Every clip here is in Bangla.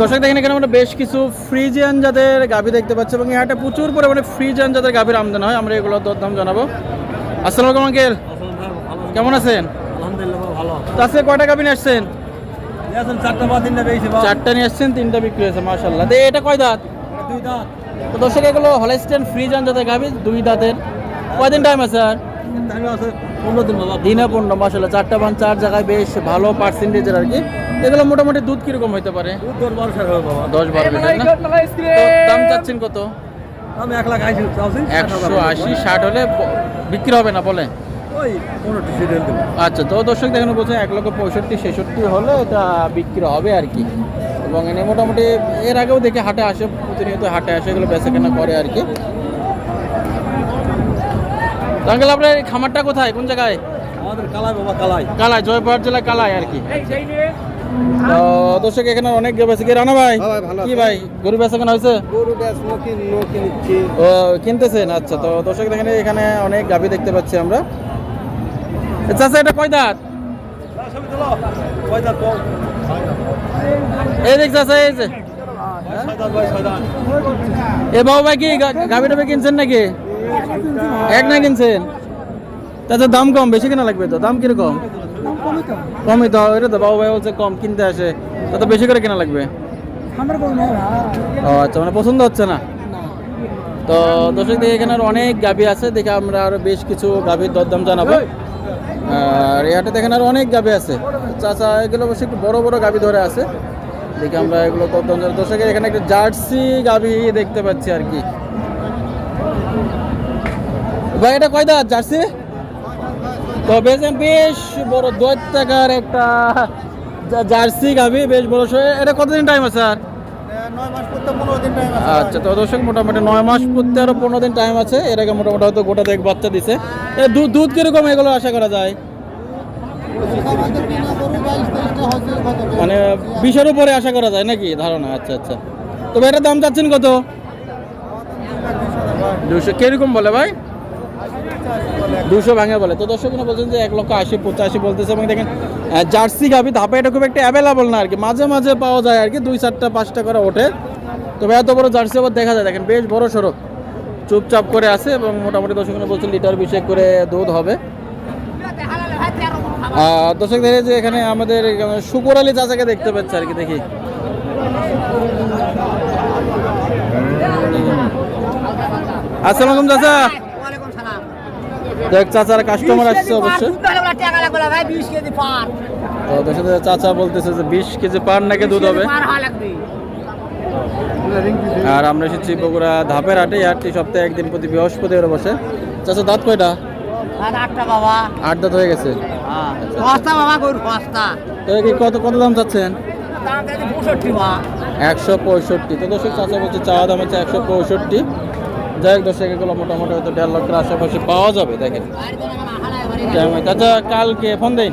দর্শক দেখেন এখানে আমরা বেশ কিছু ফ্রিজিয়ান জাতের গাভি দেখতে পাচ্ছি এবং এখানে প্রচুর পরিমাণে ফ্রিজিয়ান জাতের গাভির আমদানি হয় আমরা এগুলো দরদাম জানাব। আসসালামু আলাইকুম আঙ্কেল কেমন আছেন? আজকে কয়টা গাভি নিয়ে আসছেন? চারটা নিয়ে আসছেন তিনটা বিক্রি হয়েছে মাশাল্লাহ তো এটা কয় দাঁত? দুই দাঁত। তো দর্শক এগুলো হলেস্টেন ফ্রিজিয়ান জাতের গাভি দুই দাঁতের। কয়দিন টাইম আছে আর? পনেরো দিন বাবা। দিনে পনেরো মাসাল্লাহ চারটা পান চার জায়গায় বেশ ভালো পার্সেন্টেজের আর কি। এগুলো মোটামুটি দুধ কীরকম হইতে পারে? দশ বারো দাম চাচ্ছেন কত? আমি এক লাখ আশি একশো আশি ষাট হলে বিক্রি হবে না বলে? আচ্ছা তো দর্শক দেখেন বলছেন এক লক্ষ পঁয়ষট্টি ছেষট্টি হলে এটা বিক্রি হবে আর কি। এবং এনে মোটামুটি এর আগেও দেখে হাটে আসে প্রতিনিয়ত হাটে আসে এগুলো বেচা কেনা করে আর কি। আঙ্কেল আপনার এই খামারটা কোথায়? কোন জায়গায়? আমাদের কালাই বাবা কালাই। কালায় জয়পুরহাট জেলায় কালায় আর কি। তো দর্শক এখানে অনেক বেচে কি রানা ভাই হ্যাঁ কি ভাই গরু বেচা কেনা হয়েছে? গরু ও কিনতেছেন? আচ্ছা তো দর্শক দেখেন এখানে অনেক গাভি দেখতে পাচ্ছি আমরা। চাচা এটা কয় দাঁত? কম এই দেখ চাচা এই যে। দাঁত। এ বাবু ভাই কি গা- গাভি টাভি কিনছেন নাকি? এক না কিনছেন? তাতে দাম কম, বেশি কেনা লাগবে তো? দাম কীরকম? কমই তো, এটা তো বাবু ভাই বলছে কম কিনতে আসে। তাতে বেশি করে কেনা লাগবে? ও আচ্ছা মানে পছন্দ হচ্ছে না? তো দর্শক দেখে এখানে অনেক গাভী আছে, দেখে আমরা আরও বেশ কিছু গাভীর দরদাম জানাব। আর এই দেখেন আরও অনেক গাভী আছে। চাচা, এগুলো অবশ্যই একটু বড় বড় গাভী ধরে আছে। দেখে আমরা এগুলো দরদাম জানাব। দর্শকের এখানে একটা জার্সি গাভী দেখতে পাচ্ছি আর কি। ভাই এটা কয় দাঁত জার্সি? তো বেশ বেশ বড় দশ টাকার একটা জার্সি গাভি বেশ বড়। এটা কতদিন টাইম আছে টাইম আচ্ছা তো দর্শক মোটামুটি নয় মাস পড়তে আরও পনেরো দিন টাইম আছে। এর আগে মোটামুটি হয়তো গোটা দেখ বাচ্চা দিছে। দুধ দুধ কীরকম এগুলো আশা করা যায়? মানে বিশের উপরে আশা করা যায় নাকি? ধারণা আচ্ছা আচ্ছা। তবে এটার দাম চাচ্ছেন কত? দুশো কীরকম বলে ভাই? দুশো ভাঙে বলে। তো দর্শক বলছেন যে এক লক্ষ আশি, পঁচাশি বলতেছে এবং দেখেন জার্সি গাভি ধাপে এটা খুব একটা অ্যাভেলেবল না আর কি মাঝে মাঝে পাওয়া যায় আর কি দুই চারটা, পাঁচটা করে ওঠে। তবে এত বড় জার্সি আবার দেখা যায়। দেখেন, বেশ বড় সড়ো চুপচাপ করে আছে এবং মোটামুটি দর্শক বলছেন লিটার বিশেক করে দুধ হবে। দর্শক দেখে যে এখানে আমাদের শুকুর আলী চাচাকে দেখতে পাচ্ছে আর কি দেখি। আসসালামু আলাইকুম চাচা। দেখ চাচার কাস্টমার আসছে পার তো চাচা বলতেছে যে বিশ কেজি পার নাকি দুধ হবে? আর আমরা এসেছি বগুড়া ধাপের হাটে হাটটি সপ্তাহে একদিন প্রতি বৃহস্পতিবার বসে। চাচা দাঁত কয়টা? আটটা আট দাঁত হয়ে গেছে। তো কি কত কত দাম চাচ্ছেন? একশো পঁয়ষট্টি। তো দর্শক চাচা বলছে চাওয়া দাম হচ্ছে একশো পঁয়ষট্টি। যাই হোক দর্শক এগুলো মোটামুটি হয়তো দেড় লক্ষের আশেপাশে পাওয়া যাবে দেখেন? চাচা কালকে ফোন দিন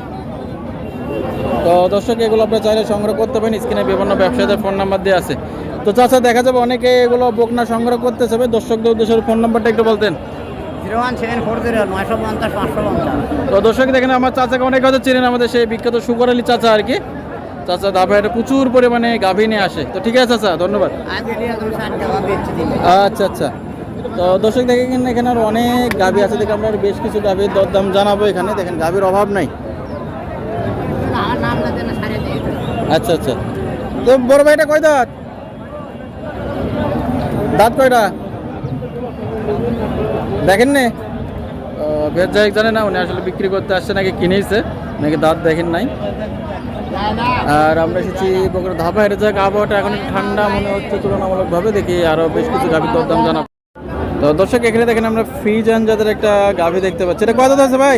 তো দর্শক এগুলো আপনি চাইলে সংগ্রহ করতে পারেন স্ক্রিনে বিভিন্ন ব্যবসায়ীদের ফোন নাম্বার দিয়ে আছে। তো চাচা দেখা যাবে অনেকে এগুলো বকনা সংগ্রহ করতে চাবে। দর্শকদের উদ্দেশ্যে ফোন নাম্বারটা একটু বলতেন। তো দর্শক দেখেন আমার চাচাকে অনেক হয়তো চিনেন আমাদের সেই বিখ্যাত সুকর আলী চাচা আর কি। চাচা ধাপে প্রচুর পরিমাণে গাভী নিয়ে আসে। তো ঠিক আছে চাচা ধন্যবাদ। আচ্ছা আচ্ছা। তো দর্শক দেখেন এখানে আর অনেক গাভী আছে দেখে আমরা বেশ কিছু গাভীর দরদাম জানাব এখানে। দেখেন গাভীর অভাব নাই। আচ্ছা আচ্ছা। তো বড় ভাইটা কয় দাঁত? দাঁত কয়টা? দেখেন নে। বেশ যাই জানে না উনি আসলে বিক্রি করতে আসছে নাকি কিনেছে নাকি দাঁত দেখেন নাই। আর আমরা এসেছি বগুড়া ধাপা হেঁটে যাক আবহাওয়াটা এখন ঠান্ডা মনে হচ্ছে তুলনামূলকভাবে দেখি আরও বেশ কিছু গাভীর দরদাম জানাব। তো দর্শক, এখানে দেখেন আমরা ফ্রিজান যাদের একটা গাভী দেখতে পাচ্ছি। এটা কয় দাঁত আছে ভাই?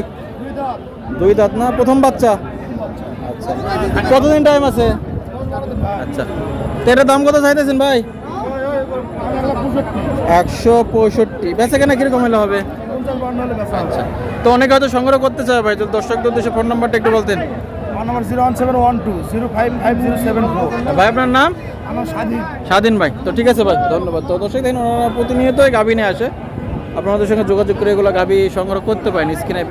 দুই দাঁত না? প্রথম বাচ্চা? আচ্ছা। কতদিন টাইম আছে? আচ্ছা। তো এটার দাম কত চাইতেছেন ভাই? একশো পঁয়ষট্টি। বেচা কেনা কীরকম হলে হবে? আচ্ছা। তো অনেকে হয়তো সংগ্রহ করতে চায় ভাই, তো দর্শকদের উদ্দেশ্যে ফোন নাম্বারটা একটু বলতেন। আমার number zero one seven one two zero five five zero seven four. ভাই আপনার নাম? আমার স্বাধীন। স্বাধীন ভাই। তো ঠিক আছে ভাই ধন্যবাদ। তো দর্শক দেখেন ওনারা প্রতিনিয়তই গাভী নিয়ে আসে। আপনাদের সঙ্গে যোগাযোগ করে এগুলো গাভী সংগ্রহ করতে পারেন স্ক্রিনে।